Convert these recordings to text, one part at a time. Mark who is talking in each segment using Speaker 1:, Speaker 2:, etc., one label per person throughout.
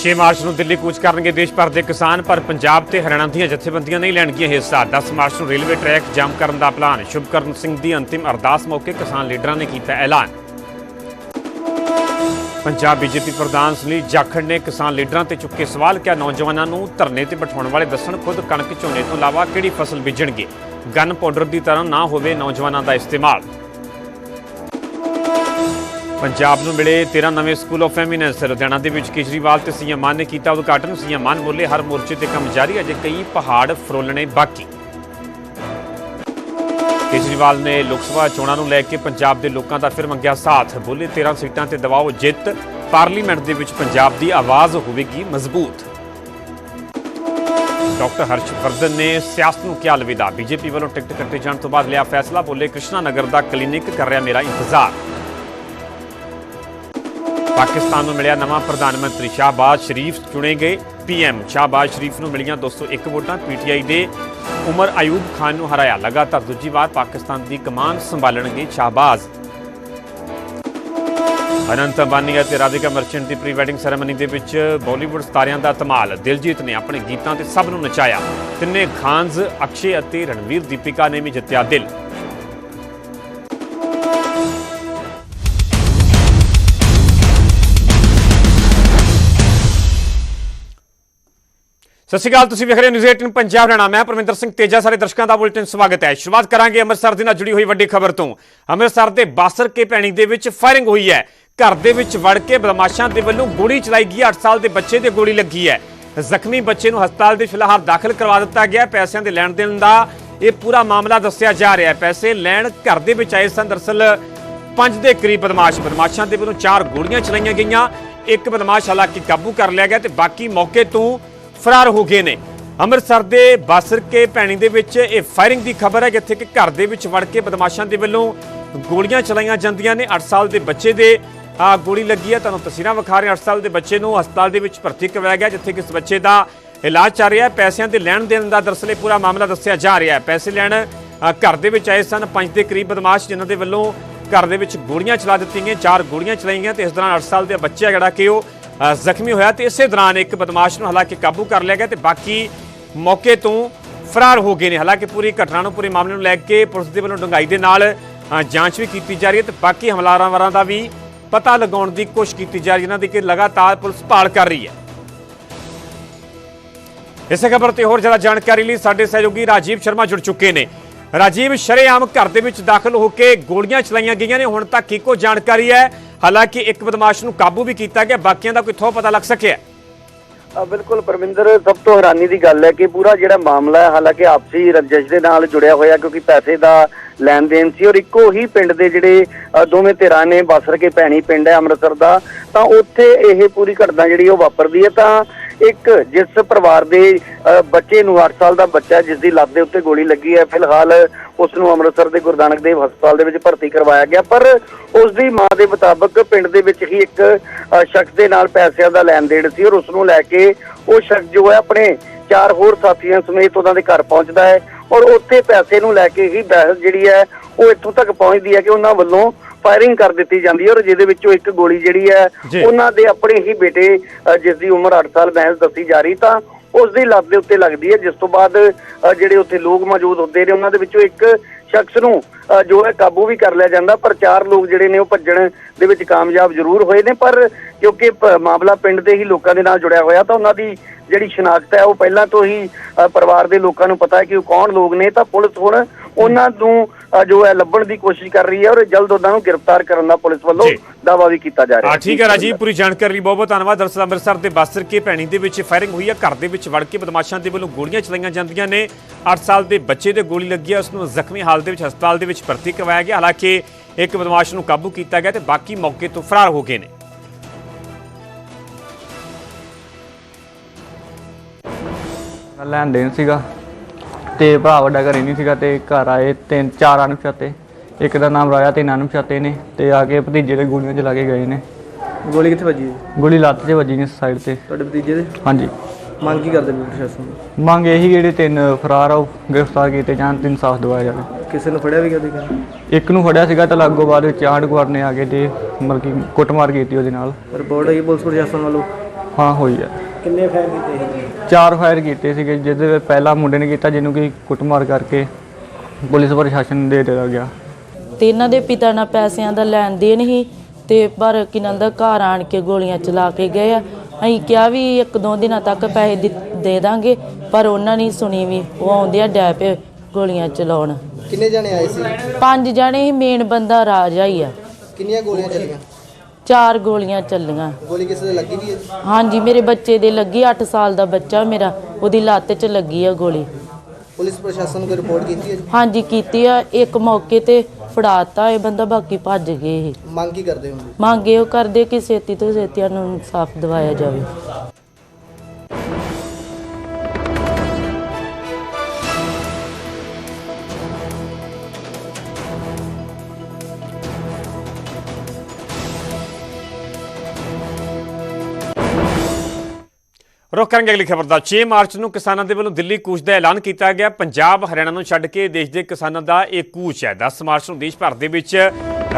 Speaker 1: 6 March ਨੂੰ ਦਿੱਲੀ ਕੂਚ ਕਰਨਗੇ ਦੇਸ਼ ਭਰ ਦੇ ਕਿਸਾਨ, ਪਰ ਪੰਜਾਬ ਤੇ ਹਰਿਆਣਾ ਦੀਆਂ ਜਥੇਬੰਦੀਆਂ ਨਹੀਂ ਲੈਣਗੀਆਂ ਹਿੱਸਾ। 10 ਮਾਰਚ ਨੂੰ ਰੇਲਵੇ ਟਰੈਕ ਜਾਮ ਕਰਨ ਦਾ ਐਲਾਨ ਸ਼ੁਭਕਰਨ ਸਿੰਘ ਦੀ ਅੰਤਿਮ ਅਰਦਾਸ ਮੌਕੇ ਕਿਸਾਨ ਲੀਡਰਾਂ ਨੇ ਕੀਤਾ ਐਲਾਨ। ਪੰਜਾਬ ਬੀਜੇਪੀ ਪ੍ਰਧਾਨ ਸੁਨੀਲ ਜਾਖੜ ਨੇ ਕਿਸਾਨ ਲੀਡਰਾਂ ਤੇ ਚੁੱਕੇ ਸਵਾਲ ਕਿਹਾ, ਨੌਜਵਾਨਾਂ ਨੂੰ ਧਰਨੇ ਤੇ ਬਿਠਾਉਣ ਵਾਲੇ ਦੱਸਣ ਖੁਦ ਕਣਕ ਝੋਨੇ ਤੋਂ ਇਲਾਵਾ ਕਿਹੜੀ ਫਸਲ ਬੀਜਣਗੇ? ਗਨ ਪਾਊਡਰ ਦੀ ਤਰ੍ਹਾਂ ਨਾ ਹੋਵੇ ਨੌਜਵਾਨਾਂ ਦਾ ਇਸਤੇਮਾਲ। ਪੰਜਾਬ ਨੂੰ ਮਿਲੇ 13 ਨਵੇਂ ਸਕੂਲ ਆਫ ਐਮੀਨੈਂਸ ਲੁਧਿਆਣਾ ਦੇ ਵਿੱਚ ਕੇਜਰੀਵਾਲ ਤੇ ਸੀਐਮ ਮਾਨ ਨੇ ਕੀਤਾ ਉਦਘਾਟਨ। ਸੀਐਮ ਮਾਨ ਬੋਲੇ ਹਰ ਮੋਰਚੇ ਤੇ ਕੰਮ ਜਾਰੀ। ਅਜੇ ਕਈ ਪਹਾੜ ਫਰੋਲਣੇ ਬਾਕੀ। ਕੇਜਰੀਵਾਲ ਨੇ ਲੋਕ ਸਭਾ ਚੋਣਾਂ ਨੂੰ ਲੈ ਕੇ ਪੰਜਾਬ ਦੇ ਲੋਕਾਂ ਦਾ ਫਿਰ ਮੰਗਿਆ ਸਾਥ। ਬੋਲੇ 13 ਸੀਟਾਂ ਤੇ ਦਬਾਓ ਜਿੱਤ। ਪਾਰਲੀਮੈਂਟ ਦੇ ਵਿੱਚ ਪੰਜਾਬ ਦੀ ਆਵਾਜ਼ ਹੋਵੇਗੀ ਮਜ਼ਬੂਤ। ਡਾਕਟਰ ਹਰਸ਼ਵਰਧਨ ਨੇ ਸਿਆਸਤ ਨੂੰ ਕਿਹਾ ਅਲਵਿਦਾ ਬੀਜੇਪੀ ਵੱਲੋਂ ਟਿਕਟ ਕੱਟੇ ਜਾਣ ਤੋਂ ਬਾਅਦ ਲਿਆ ਫੈਸਲਾ। ਬੋਲੇ ਕ੍ਰਿਸ਼ਨਾ ਨਗਰ ਦਾ ਕਲੀਨਿਕ ਕਰ ਰਿਹਾ ਮੇਰਾ ਇੰਤਜ਼ਾਰ। ਪਾਕਿਸਤਾਨ ਨੂੰ ਮਿਲਿਆ ਨਵਾਂ ਪ੍ਰਧਾਨ ਮੰਤਰੀ ਸ਼ਾਹਬਾਜ਼ ਸ਼ਰੀਫ ਚੁਣੇ ਗਏ ਪੀਐਮ। ਸ਼ਾਹਬਾਜ਼ ਸ਼ਰੀਫ ਨੂੰ ਮਿਲੀਆਂ 201 ਵੋਟਾਂ। ਪੀਟੀਆਈ ਦੇ ਉਮਰ ਅਯੂਬ ਖਾਨ ਨੂੰ ਹਰਾਇਆ। ਲਗਾਤਾਰ ਦੂਜੀ ਵਾਰ ਪਾਕਿਸਤਾਨ ਦੀ ਕਮਾਨ ਸੰਭਾਲਣਗੇ ਸ਼ਾਹਬਾਜ਼। ਅਨੰਤ ਅੰਬਾਨੀ ਅਤੇ ਰਾਧਿਕਾ ਮਰਚੈਂਟ ਦੀ ਪ੍ਰੀ ਵੈਡਿੰਗ ਸੈਰੇਮਨੀ ਦੇ ਵਿੱਚ ਬਾਲੀਵੁੱਡ ਸਤਾਰਿਆਂ ਦਾ ਧਮਾਲ। ਦਿਲਜੀਤ ਨੇ ਆਪਣੇ ਗੀਤਾਂ ਤੇ ਸਭ ਨੂੰ ਨਚਾਇਆ। ਤਿੰਨੇ ਖਾਨਜ਼, ਅਕਸ਼ੇ ਅਤੇ ਰਣਵੀਰ ਦੀਪਿਕਾ ਨੇ ਵੀ ਜਿੱਤਿਆ ਦਿਲ। ਸਤਿ ਸ਼੍ਰੀ ਅਕਾਲ, ਤੁਸੀਂ ਵੇਖ ਰਹੇ ਹੋ ਨਿਊਜ਼ 18 ਪੰਜਾਬ। ਹਰਿਆਣਾ ਮੈਂ ਪਰਮਿੰਦਰ ਸਿੰਘ ਤੇਜਾ ਸਾਰੇ ਦਰਸ਼ਕਾਂ ਦਾ ਬੁਲੇਟਿਨ ਸਵਾਗਤ ਹੈ। ਸ਼ੁਰੂਆਤ ਕਰਾਂਗੇ ਅੰਮ੍ਰਿਤਸਰ ਦੇ ਨਾਲ ਜੁੜੀ ਹੋਈ ਵੱਡੀ ਖਬਰ ਤੋਂ। ਅੰਮ੍ਰਿਤਸਰ ਦੇ ਬਾਸਰ ਕੇ ਪੈਣੀ ਦੇ ਵਿੱਚ ਫਾਇਰਿੰਗ ਹੋਈ ਹੈ। ਘਰ ਦੇ ਵਿੱਚ ਵੜ ਕੇ ਬਦਮਾਸ਼ਾਂ ਦੇ ਵੱਲੋਂ ਗੋਲੀ ਚਲਾਈ ਗਈ 8 ਸਾਲ ਦੇ ਬੱਚੇ ਤੇ ਗੋਲੀ ਲੱਗੀ ਹੈ। ਜ਼ਖਮੀ ਬੱਚੇ ਨੂੰ ਹਸਪਤਾਲ ਦੇ ਫਿਲਹਾਲ ਦਾਖਲ ਕਰਵਾ ਦਿੱਤਾ ਗਿਆ। ਪੈਸਿਆਂ ਦੇ ਲੈਣ ਦੇਣ ਦਾ ਇਹ ਪੂਰਾ ਮਾਮਲਾ ਦੱਸਿਆ ਜਾ ਰਿਹਾ ਹੈ। ਪੈਸੇ ਲੈਣ ਘਰ ਦੇ ਵਿੱਚ ਆਏ ਸਨ। ਦਰਅਸਲ ਪੰਜ ਦੇ ਕਰੀਬ ਬਦਮਾਸ਼ ਬਦਮਾਸ਼ਾਂ ਦੇ ਵੱਲੋਂ ਚਾਰ ਗੋਲੀਆਂ ਚਲਾਈਆਂ ਗਈਆਂ। ਇੱਕ ਬਦਮਾਸ਼ ਹਾਲਾਂਕਿ ਕਾਬੂ ਕਰ ਲਿਆ ਗਿਆ ਤੇ ਬਾਕੀ ਮੌਕੇ ਤੋਂ ਫਰਾਰ ਹੋ ਗਏ ਨੇ। ਅੰਮ੍ਰਿਤਸਰ ਦੇ ਬਾਸਰਕੇ ਭੈਣੀ ਦੇ ਵਿੱਚ ਇਹ ਫਾਇਰਿੰਗ ਦੀ ਖਬਰ ਹੈ, ਜਿੱਥੇ ਕਿ ਘਰ ਦੇ ਵਿੱਚ ਵੜ ਕੇ ਬਦਮਾਸ਼ਾਂ ਦੇ ਵੱਲੋਂ ਗੋਲੀਆਂ ਚਲਾਈਆਂ ਜਾਂਦੀਆਂ ਨੇ। 8 ਸਾਲ ਦੇ ਬੱਚੇ ਦੇ, ਆ, ਗੋਲੀ ਲੱਗੀ ਹੈ। ਤੁਹਾਨੂੰ ਤਸਵੀਰਾਂ ਵਿਖਾ ਰਹੇ ਹਾਂ। 8 ਸਾਲ ਦੇ ਬੱਚੇ ਨੂੰ ਹਸਪਤਾਲ ਦੇ ਵਿੱਚ ਭਰਤੀ ਕਰਵਾਇਆ ਗਿਆ, ਜਿੱਥੇ ਕਿ ਇਸ ਬੱਚੇ ਦਾ ਇਲਾਜ ਚੱਲ ਰਿਹਾ ਹੈ। ਪੈਸਿਆਂ ਦੇ ਲੈਣ ਦੇਣ ਦਾ ਦਰਅਸਲ ਇਹ ਪੂਰਾ ਮਾਮਲਾ ਦੱਸਿਆ ਜਾ ਰਿਹਾ ਹੈ। ਪੈਸੇ ਲੈਣ ਘਰ ਦੇ ਵਿੱਚ ਆਏ ਸਨ। ਪੰਜ ਦੇ ਕਰੀਬ ਬਦਮਾਸ਼ ਜਿਨ੍ਹਾਂ ਦੇ ਵੱਲੋਂ ਘਰ ਦੇ ਵਿੱਚ ਗੋਲੀਆਂ ਚਲਾ ਦਿੱਤੀਆਂ ਗਈਆਂ, ਚਾਰ ਗੋਲੀਆਂ ਚਲਾਈਆਂ ਗਈਆਂ ਤੇ ਇਸ ਦੌਰਾਨ 8 ਸਾਲ ਦੇ ਬੱਚਾ ਜਿਹੜਾ ਕਿ ਉਹ ਜ਼ਖਮੀ ਹੋਇਆ ਤੇ ਇਸੇ ਦੌਰਾਨ ਇੱਕ ਬਦਮਾਸ਼ ਨੂੰ ਹਾਲਾਂਕਿ ਕਾਬੂ ਕਰ ਲਿਆ ਗਿਆ ਤੇ ਬਾਕੀ ਮੌਕੇ ਤੋਂ ਫਰਾਰ ਹੋ ਗਏ ਨੇ। ਹਾਲਾਂਕਿ ਪੂਰੀ ਘਟਨਾ ਨੂੰ, ਪੂਰੇ ਮਾਮਲੇ ਨੂੰ ਲੈ ਕੇ ਪੁਲਿਸ ਦੇ ਵੱਲੋਂ ਡੂੰਘਾਈ ਦੇ ਨਾਲ ਜਾਂਚ ਵੀ ਕੀਤੀ ਜਾ ਰਹੀ ਹੈ ਤੇ ਬਾਕੀ ਹਮਲਾਵਰਾਂ ਵਾਰਾਂ ਦਾ ਵੀ ਪਤਾ ਲਗਾਉਣ ਦੀ ਕੋਸ਼ਿਸ਼ ਕੀਤੀ ਜਾ ਰਹੀ ਹੈ ਇਹਨਾਂ ਦੀ ਕਿ ਲਗਾਤਾਰ ਪੁਲਿਸ ਭਾਲ ਕਰ ਰਹੀ ਹੈ। ਇਸੇ ਖਬਰ ਤੇ ਹੋਰ ਜ਼ਿਆਦਾ ਜਾਣਕਾਰੀ ਲਈ ਸਾਡੇ ਸਹਿਯੋਗੀ ਰਾਜੀਵ ਸ਼ਰਮਾ ਜੁੜ ਚੁੱਕੇ ਨੇ। ਰਾਜੀਵ, ਸ਼ਰੇਆਮ ਘਰ ਦੇ ਵਿੱਚ ਦਾਖਲ ਹੋ ਕੇ ਗੋਲੀਆਂ ਚਲਾਈਆਂ ਗਈਆਂ ਨੇ। ਹੁਣ ਤੱਕ ਇੱਕੋ ਜਾਣਕਾਰੀ ਹੈ ਹਾਲਾਂਕਿ ਇੱਕ ਬਦਮਾਸ਼ ਨੂੰ ਕਾਬੂ ਵੀ ਕੀਤਾ ਗਿਆ ਬਾਕੀਆਂ ਦਾ ਕੋਈ ਪਤਾ ਲੱਗ ਸਕਿਆ?
Speaker 2: ਬਿਲਕੁਲ ਪਰਮਿੰਦਰ ਸਭ ਤੋਂ ਹੈਰਾਨੀ ਦੀ ਗੱਲ ਹੈ ਕਿ ਪੂਰਾ ਜਿਹੜਾ ਮਾਮਲਾ ਹੈ ਹਾਲਾਂਕਿ ਆਪਸੀ ਰੰਜਿਸ਼ ਦੇ ਨਾਲ ਜੁੜਿਆ ਹੋਇਆ ਕਿਉਂਕਿ ਪੈਸੇ ਦਾ ਲੈਣ ਦੇਣ ਸੀ ਔਰ ਇੱਕੋ ਹੀ ਪਿੰਡ ਦੇ ਜਿਹੜੇ ਦੋਵੇਂ ਧਿਰਾਂ ਨੇ ਬਸਰ ਕੇ ਭੈਣੀ ਪਿੰਡ ਹੈ ਅੰਮ੍ਰਿਤਸਰ ਦਾ ਤਾਂ ਉੱਥੇ ਇਹ ਪੂਰੀ ਘਟਨਾ ਜਿਹੜੀ ਉਹ ਵਾਪਰਦੀ ਹੈ ਤਾਂ ਇੱਕ ਜਿਸ ਪਰਿਵਾਰ ਦੇ ਅ, ਬੱਚੇ ਨੂੰ 8 ਸਾਲ ਦਾ ਬੱਚਾ ਜਿਸ ਦੀ ਲੱਤ ਦੇ ਉੱਤੇ ਗੋਲੀ ਲੱਗੀ ਹੈ ਫਿਲਹਾਲ ਉਸ ਨੂੰ ਅੰਮ੍ਰਿਤਸਰ ਦੇ ਗੁਰੂ ਨਾਨਕ ਦੇਵ ਹਸਪਤਾਲ ਦੇ ਵਿੱਚ ਭਰਤੀ ਕਰਵਾਇਆ ਗਿਆ ਪਰ ਉਸ ਦੀ ਮਾਂ ਦੇ ਮੁਤਾਬਕ ਪਿੰਡ ਦੇ ਵਿੱਚ ਹੀ ਇੱਕ ਸ਼ਖਸ ਦੇ ਨਾਲ ਪੈਸਿਆਂ ਦਾ ਲੈਣ ਦੇਣ ਸੀ ਔਰ ਉਸ ਨੂੰ ਲੈ ਕੇ ਉਹ ਸ਼ਖਸ ਜੋ ਹੈ ਆਪਣੇ ਚਾਰ ਹੋਰ ਸਾਥੀਆਂ ਸਮੇਤ ਉਹਨਾਂ ਦੇ ਘਰ ਪਹੁੰਚਦਾ ਹੈ ਔਰ ਉੱਥੇ ਪੈਸੇ ਨੂੰ ਲੈ ਕੇ ਹੀ ਬਹਿਸ ਜਿਹੜੀ ਹੈ ਉਹ ਇੱਥੋਂ ਤੱਕ ਪਹੁੰਚਦੀ ਹੈ ਕਿ ਉਹਨਾਂ ਵੱਲੋਂ ਫਾਇਰਿੰਗ ਕਰ ਦਿੱਤੀ ਜਾਂਦੀ ਹੈ ਔਰ ਜਿਹਦੇ ਵਿੱਚੋਂ ਇੱਕ ਗੋਲੀ ਜਿਹੜੀ ਹੈ। ਉਹਨਾਂ ਦੇ ਆਪਣੇ ਹੀ ਬੇਟੇ ਜਿਸ ਦੀ ਉਮਰ 8 ਸਾਲ ਮਹਿਜ਼ ਦੱਸੀ ਜਾ ਰਹੀ ਤਾਂ ਉਸ ਦੀ ਲੱਤ ਦੇ ਉੱਤੇ ਲੱਗਦੀ ਹੈ ਜਿਸ ਤੋਂ ਬਾਅਦ ਜਿਹੜੇ ਉੱਥੇ ਲੋਕ ਮੌਜੂਦ ਹੁੰਦੇ ਨੇ ਉਹਨਾਂ ਦੇ ਵਿੱਚੋਂ ਇੱਕ ਸ਼ਖਸ ਨੂੰ ਜੋ ਹੈ ਕਾਬੂ ਵੀ ਕਰ ਲਿਆ ਜਾਂਦਾ ਪਰ ਚਾਰ ਲੋਕ ਜਿਹੜੇ ਨੇ ਉਹ ਭੱਜਣ ਦੇ ਵਿੱਚ ਕਾਮਯਾਬ ਜ਼ਰੂਰ ਹੋਏ ਨੇ ਪਰ ਕਿਉਂਕਿ ਮਾਮਲਾ ਪਿੰਡ ਦੇ ਹੀ ਲੋਕਾਂ ਦੇ ਨਾਲ ਜੁੜਿਆ ਹੋਇਆ ਤਾਂ ਉਹਨਾਂ ਦੀ ਜਿਹੜੀ ਸ਼ਨਾਖਤ ਹੈ ਉਹ ਪਹਿਲਾਂ ਤੋਂ ਹੀ ਅ, ਪਰਿਵਾਰ ਦੇ ਲੋਕਾਂ ਨੂੰ ਪਤਾ ਹੈ ਕਿ ਉਹ ਕੌਣ ਲੋਕ ਨੇ ਤਾਂ ਪੁਲਿਸ ਹੁਣ ਉਹਨਾਂ ਨੂੰ ਜੋ ਹੈ ਲੱਭਣ ਦੀ ਕੋਸ਼ਿਸ਼ ਕਰ ਰਹੀ ਹੈ ਔਰ ਜਲਦ ਉਹਨਾਂ ਨੂੰ ਗ੍ਰਿਫਤਾਰ ਕਰਨ ਦਾ ਪੁਲਿਸ ਵੱਲੋਂ
Speaker 1: ਜੀ।
Speaker 2: ਦਾਅਵਾ ਵੀ ਕੀਤਾ ਜਾ ਰਿਹਾ
Speaker 1: ਆ ਠੀਕ ਹੈ ਰਾਜੀਵ ਪੂਰੀ ਜਾਣਕਾਰੀ ਲਈ ਬਹੁਤ ਬਹੁਤ ਧੰਨਵਾਦ। ਦਰਅਸਲ ਅੰਮ੍ਰਿਤਸਰ ਦੇ ਬਾਸਰ ਕੇ ਭੈਣੀ ਦੇ ਵਿੱਚ ਫਾਇਰਿੰਗ ਹੋਈ ਹੈ। ਘਰ ਦੇ ਵਿੱਚ ਵੜ ਕੇ ਬਦਮਾਸ਼ਾਂ ਦੇ ਵੱਲੋਂ ਗੋਲੀਆਂ ਚਲਾਈਆਂ ਜਾਂਦੀਆਂ ਨੇ। 8 ਸਾਲ ਦੇ ਬੱਚੇ ਦੇ ਗੋਲੀ ਲੱਗੀ ਹੈ। ਉਸ ਨੂੰ ਜ਼ਖਮੀ ਹਾਲਤ ਦੇ ਵਿੱਚ ਹਸਪਤਾਲ ਦੇ ਵਿੱਚ ਭਰਤੀ ਕਰਵਾਇਆ ਗਿਆ। ਹਾਲਾਂਕਿ ਇੱਕ ਬਦਮਾਸ਼ ਨੂੰ ਕਾਬੂ ਕੀਤਾ ਗਿਆ ਤੇ ਬਾਕੀ ਮੌਕੇ ਤੋਂ ਫਰਾਰ ਹੋ ਗਏ ਨੇ।
Speaker 3: ਲੈਣ ਦੇਣ ਸੀਗਾ। ਤੇ ਭਰਾ ਵੱਡਾ ਘਰੇ ਨਹੀਂ ਸੀਗਾ ਤੇ ਘਰ ਆਏ ਤਿੰਨ ਚਾਰ ਅਣਪਛਾਤੇ ਇੱਕ ਦਾ ਨਾਮ ਰਾਇਆ ਤੇ ਅਣਪਛਾਤੇ ਨੇ ਤੇ ਆ ਕੇ ਭਤੀਜੇ ਦੇ ਗੋਲੀਆਂ ਚਲਾ ਕੇ ਗਏ ਨੇ।
Speaker 4: ਗੋਲੀ ਕਿੱਥੇ ਵੱਜੀ? ਹੈ?
Speaker 3: ਗੋਲੀ ਲੱਤ 'ਤੇ ਵੱਜੀ ਨੇ ਸਾਈਡ ਤੇ।
Speaker 4: ਤੁਹਾਡੇ ਭਤੀਜੇ ਦੇ?
Speaker 3: ਹਾਂਜੀ।
Speaker 4: ਮੰਗ ਕੀ ਕਰਦੇ ਨੇ ਪ੍ਰਸ਼ਾਸਨ?
Speaker 3: ਮੰਗ ਇਹੀ ਜਿਹੜੇ ਤਿੰਨ ਫਰਾਰ ਆ ਉਹ ਗ੍ਰਿਫਤਾਰ ਕੀਤੇ ਜਾਣ ਤੇ ਇਨਸਾਫ ਦਿਵਾਇਆ ਜਾਵੇ
Speaker 4: ਕਿਸੇ ਨੂੰ ਫੜਿਆ ਵੀ ਗਿਆ ਦੇਖਿਆ
Speaker 3: ਇੱਕ ਨੂੰ ਫੜਿਆ ਸੀਗਾ ਤਾਂ ਲਾਗੋ ਬਾਅਦ ਵਿੱਚ ਆਂਢ ਗੁਆਂਢ ਨੇ ਆ ਕੇ ਤੇ ਮਤਲਬ ਕਿ ਕੁੱਟਮਾਰ ਕੀਤੀ ਉਹਦੇ ਨਾਲ।
Speaker 4: ਰਿਪੋਰਟ ਆਈ ਪੁਲਿਸ ਪ੍ਰਸ਼ਾਸਨ ਵੱਲੋਂ?
Speaker 3: ਹਾਂ ਹੋਈ ਆ
Speaker 4: ਕਿੰਨੇ ਫਾਇਰ ਕੀਤੇ ਸੀ?
Speaker 3: ਚਾਰ ਫਾਇਰ ਕੀਤੇ ਸੀਗੇ ਜਿਹਦੇ ਵਿੱਚ ਪਹਿਲਾ ਮੁੰਡੇ ਨੇ ਕੀਤਾ ਜਿਹਨੂੰ ਕਿ ਕੁੱਟਮਾਰ ਕਰਕੇ ਪੁਲਿਸ ਪ੍ਰਸ਼ਾਸਨ ਦੇ ਦਿੱਤਾ ਗਿਆ।
Speaker 5: ਤੇ ਇਹਨਾਂ ਦੇ ਪਿਤਾ ਨਾਲ ਪੈਸਿਆਂ ਦਾ ਲੈਣ ਦੇਣ ਹੀ ਤੇ ਪਰ ਕਿਨਾਂ ਦਾ ਘਰ ਆਣ ਕੇ ਗੋਲੀਆਂ ਚਲਾ ਕੇ ਗਏ ਆ। ਅਸੀਂ ਕਿਹਾ ਵੀ ਇੱਕ ਦੋ ਦਿਨਾਂ ਤੱਕ ਪੈਸੇ ਦਿੱ- ਦੇ ਦਾਂਗੇ ਪਰ ਉਹਨਾਂ ਨੇ ਸੁਣੀ ਵੀ ਉਹ ਆਉਂਦੇ ਆ ਡੈ ਪਏ ਗੋਲੀਆਂ ਚਲਾਉਣ।
Speaker 6: ਕਿੰਨੇ ਜਣੇ ਆਏ ਸੀ?
Speaker 5: ਪੰਜ ਜਣੇ ਹੀ ਮੇਨ ਬੰਦਾ ਰਾਜਾ ਹੀ ਆ।
Speaker 6: ਕਿੰਨੀਆਂ ਗੋਲੀਆਂ ਚੱਲੀਆਂ?
Speaker 5: ਚਾਰ ਗੋਲੀਆਂ ਚੱਲੀਆਂ।
Speaker 6: ਗੋਲੀ ਕਿਸੇ ਦੇ ਲੱਗੀ ਵੀ ਹੈ?
Speaker 5: ਹਾਂਜੀ ਮੇਰੇ ਬੱਚੇ ਦੇ ਲੱਗੀ 8 ਸਾਲ ਦਾ ਬੱਚਾ ਮੇਰਾ ਉਹਦੀ ਲੱਤ 'ਚ ਲੱਗੀ ਆ ਗੋਲੀ।
Speaker 6: ਪੁਲਿਸ ਪ੍ਰਸ਼ਾਸਨ ਨੂੰ ਕੋਈ ਰਿਪੋਰਟ ਕੀਤੀ ਹੈ ਜੀ?
Speaker 5: ਹਾਂਜੀ ਕੀਤੀ ਆ ਇੱਕ ਮੌਕੇ ਤੇ ਫੜਾਤਾ ਇਹ ਬੰਦਾ ਬਾਕੀ ਭੱਜ ਗਏ ਇਹ।
Speaker 6: ਮੰਗ ਕੀ ਕਰਦੇ ਹੋ?
Speaker 5: ਮੰਗੇ ਉਹ ਕਰਦੇ ਕਿ ਛੇਤੀ ਤੋਂ ਛੇਤੀ ਨੂੰ ਇਨਸਾਫ ਦਿਵਾਇਆ ਜਾਵੇ।
Speaker 1: ਰੁਕ ਕਰਾਂਗੇ ਅਗਲੀ ਖਬਰ ਦਾ। 6 ਮਾਰਚ ਨੂੰ ਕਿਸਾਨਾਂ ਦੇ ਵੱਲੋਂ ਦਿੱਲੀ ਕੂਚ ਦਾ ਐਲਾਨ ਕੀਤਾ ਗਿਆ। ਪੰਜਾਬ ਹਰਿਆਣਾ ਨੂੰ ਛੱਡ ਕੇ ਦੇਸ਼ ਦੇ ਕਿਸਾਨਾਂ ਦਾ ਇਹ ਕੂਚ ਹੈ। 10 ਮਾਰਚ ਨੂੰ ਦੇਸ਼ ਭਰ ਦੇ ਵਿੱਚ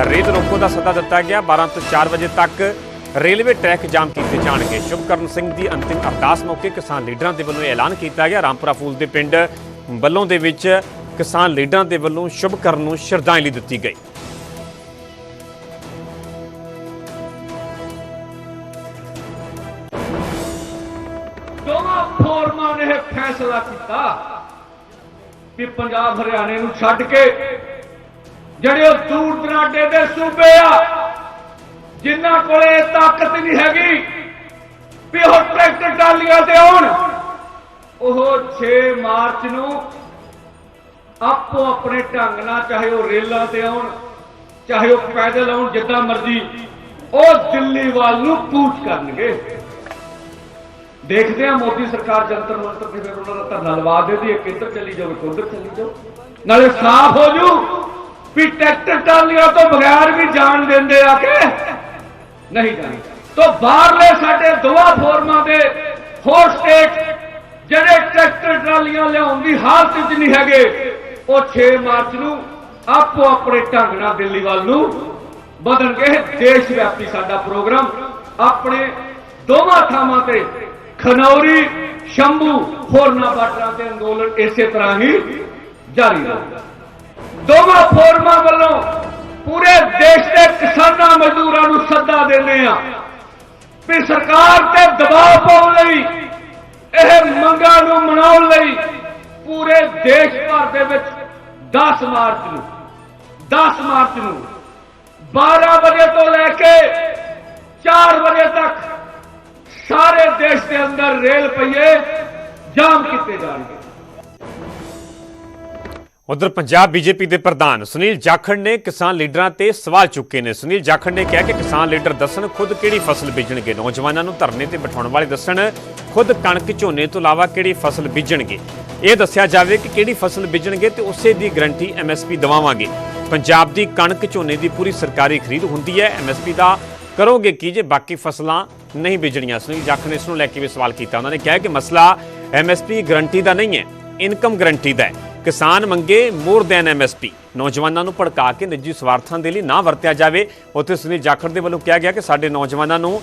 Speaker 1: ਰੇਤ ਰੋਕੋ ਦਾ ਸੱਦਾ ਦਿੱਤਾ ਗਿਆ। 12 ਤੋਂ 4 ਵਜੇ ਤੱਕ ਰੇਲਵੇ ਟਰੈਕ ਜਾਮ ਕੀਤੇ ਜਾਣਗੇ। ਸ਼ੁਭਕਰਨ ਸਿੰਘ ਦੀ ਅੰਤਿਮ ਅਰਦਾਸ ਮੌਕੇ ਕਿਸਾਨ ਲੀਡਰਾਂ ਦੇ ਵੱਲੋਂ ਇਹ ਐਲਾਨ ਕੀਤਾ ਗਿਆ। ਰਾਮਪੁਰਾ ਫੂਲ ਦੇ ਪਿੰਡ ਬੱਲੋਂ ਦੇ ਵਿੱਚ ਕਿਸਾਨ ਲੀਡਰਾਂ ਦੇ ਵੱਲੋਂ ਸ਼ੁਭਕਰਨ ਨੂੰ ਸ਼ਰਧਾਂਜਲੀ ਦਿੱਤੀ ਗਈ।
Speaker 7: ਫੈਸਲਾ ਕੀਤਾ ਕਿ ਪੰਜਾਬ ਹਰਿਆਣੇ ਨੂੰ ਛੱਡ ਕੇ ਜਿਹੜੇ ਉਹ ਦੂਰ ਦਰਾਡੇ ਦੇ ਸੂਬੇ ਆ, ਜਿਨ੍ਹਾਂ ਕੋਲੇ ਤਾਕਤ ਨਹੀਂ ਹੈਗੀ ਵੀ ਉਹ ਟਰੈਕਟਰ ਟਾਲੀਆਂ ਤੇ ਆਉਣ, ਉਹ 6 ਮਾਰਚ ਨੂੰ ਆਪੋ ਆਪਣੇ ਢੰਗ ਨਾਲ ਚਾਹੇ ਉਹ ਰੇਲਾਂ ਤੇ ਆਉਣ, ਚਾਹੇ ਉਹ ਪੈਦਲ ਆਉਣ, ਜਿੱਦਾਂ ਮਰਜ਼ੀ, ਉਹ ਦਿੱਲੀ ਵੱਲ ਨੂੰ ਕੂਚ ਕਰਨਗੇ। ਦੇਖਦੇ ਆ ਮੋਦੀ ਸਰਕਾਰ ਜੰਤਰ ਮੰਤਰ ਤੇ ਫਿਰ ਉਹਨਾਂ ਦਾ ਧਰਨਾ ਲਵਾ ਦੇਦੀ ਇੱਕ ਇੱਧਰ ਚਲੀ ਜਾਓ, ਇੱਕ ਚਲੀ ਜਾਓ। ਨਾਲੇ ਸਾਫ਼ ਹੋ ਜੂ ਵੀ ਟਰੈਕਟਰ ਟਾਲੀਆਂ ਤੋਂ ਬਗੈਰ ਵੀ ਜਾਣ ਦਿੰਦੇ ਆ ਕਿ ਨਹੀਂ ਜਾਣੀ ਤੋਂ ਬਾਹਰਲੇ ਸਾਡੇ ਦੋਵਾਂ ਫੋਰਮਾਂ ਦੇ ਹੋਰ ਸਟੇਟ ਜਿਹੜੇ ਟਰੈਕਟਰ ਟਰਾਲੀਆਂ ਲਿਆਉਣ ਦੀ ਹਾਲਤ ਵਿੱਚ ਨਹੀਂ ਹੈਗੇ, ਉਹ 6 ਮਾਰਚ ਨੂੰ ਆਪੋ ਆਪਣੇ ਢੰਗ ਨਾਲ ਦਿੱਲੀ ਵੱਲ ਨੂੰ ਵਧਣਗੇ ਦੇਸ਼ ਵਿਆਪੀ ਸਾਡਾ ਪ੍ਰੋਗਰਾਮ ਆਪਣੇ ਦੋਵਾਂ ਥਾਵਾਂ ਤੇ ਖਨੌਰੀ, ਸ਼ੰਭੂ, ਹੋਰਨਾਂ ਬਾਰਡਰਾਂ ਤੇ ਅੰਦੋਲਨ ਇਸੇ ਤਰ੍ਹਾਂ ਹੀ ਜਾਰੀ ਰਹੇਗਾ ਦੋਵਾਂ ਫੋਰਮਾਂ ਵੱਲੋਂ ਪੂਰੇ ਦੇਸ਼ ਦੇ ਕਿਸਾਨਾਂ ਮਜ਼ਦੂਰਾਂ ਨੂੰ ਸੱਦਾ ਦਿੰਦੇ ਆ ਵੀ ਸਰਕਾਰ ਤੇ ਦਬਾਅ ਪਾਉਣ ਲਈ, ਇਹ ਮੰਗਾਂ ਨੂੰ ਮਨਾਉਣ ਲਈ ਪੂਰੇ ਦੇਸ਼ ਭਰ ਦੇ ਵਿੱਚ 10 ਮਾਰਚ ਨੂੰ 10 ਮਾਰਚ ਨੂੰ 12 ਵਜੇ ਤੋਂ ਲੈ ਕੇ 4 ਵਜੇ ਤੱਕ ਸਾਰੇ ਦੇਸ਼ ਦੇ ਅੰਦਰ ਰੇਲ ਪਈਏ ਜਾਮ ਕੀਤੇ ਜਾਣਗੇ।
Speaker 1: ਉਧਰ ਪੰਜਾਬ ਬੀਜੇਪੀ ਦੇ ਪ੍ਰਧਾਨ ਸੁਨੀਲ ਜਾਖੜ ਨੇ ਕਿਸਾਨ ਲੀਡਰਾਂ ਤੇ ਸਵਾਲ ਚੁੱਕੇ ਨੇ। ਸੁਨੀਲ ਜਾਖੜ ਨੇ ਕਿਹਾ ਕਿ ਕਿਸਾਨ ਲੀਡਰ ਦੱਸਣ ਖੁਦ ਕਿਹੜੀ ਫਸਲ ਬੀਜਣਗੇ। ਨੌਜਵਾਨਾਂ ਨੂੰ ਧਰਨੇ ਤੇ ਬਿਠਾਉਣ ਵਾਲੇ ਦੱਸਣ ਖੁਦ ਕਣਕ ਝੋਨੇ ਤੋਂ ਇਲਾਵਾ ਕਿਹੜੀ ਫਸਲ ਬੀਜਣਗੇ। ਇਹ ਦੱਸਿਆ ਜਾਵੇ ਕਿ ਕਿਹੜੀ ਫਸਲ ਬੀਜਣਗੇ ਤੇ ਉਸੇ ਦੀ ਗਰੰਟੀ ਐਮਐਸਪੀ ਦਵਾਵਾਂਗੇ। ਪੰਜਾਬ ਦੀ ਕਣਕ ਝੋਨੇ ਦੀ ਪੂਰੀ ਸਰਕਾਰੀ ਖਰੀਦ ਹੁੰਦੀ ਹੈ। ਐਮਐਸਪੀ ਦਾ ਕਰੋਗੇ ਕੀ ਜੇ ਬਾਕੀ ਫਸਲਾਂ ਨਹੀਂ ਬੀਜਣੀਆਂ? ਸੁਨੀਲ ਜਾਖੜ ਨੇ ਇਸ ਨੂੰ ਲੈ ਕੇ ਵੀ ਸਵਾਲ ਕੀਤਾ। ਉਹਨਾਂ ਨੇ ਕਿਹਾ ਕਿ ਮਸਲਾ ਐਮਐਸਪੀ ਗਰੰਟੀ ਦਾ ਨਹੀਂ ਹੈ, ਇਨਕਮ ਗਰੰਟੀ ਦਾ ਹੈ। ਕਿਸਾਨ ਮੰਗੇ ਮੋਰ ਦੈਨ ਐਮਐਸਪੀ ਨੌਜਵਾਨਾਂ ਨੂੰ ਭੜਕਾ ਕੇ ਨਿੱਜੀ ਸਵਾਰਥਾਂ ਦੇ ਲਈ ਨਾ ਵਰਤਿਆ ਜਾਵੇ। ਉੱਥੇ ਸੁਨੀਲ ਜਾਖੜ ਦੇ ਵੱਲੋਂ ਕਿਹਾ ਗਿਆ ਕਿ ਸਾਡੇ ਨੌਜਵਾਨਾਂ ਨੂੰ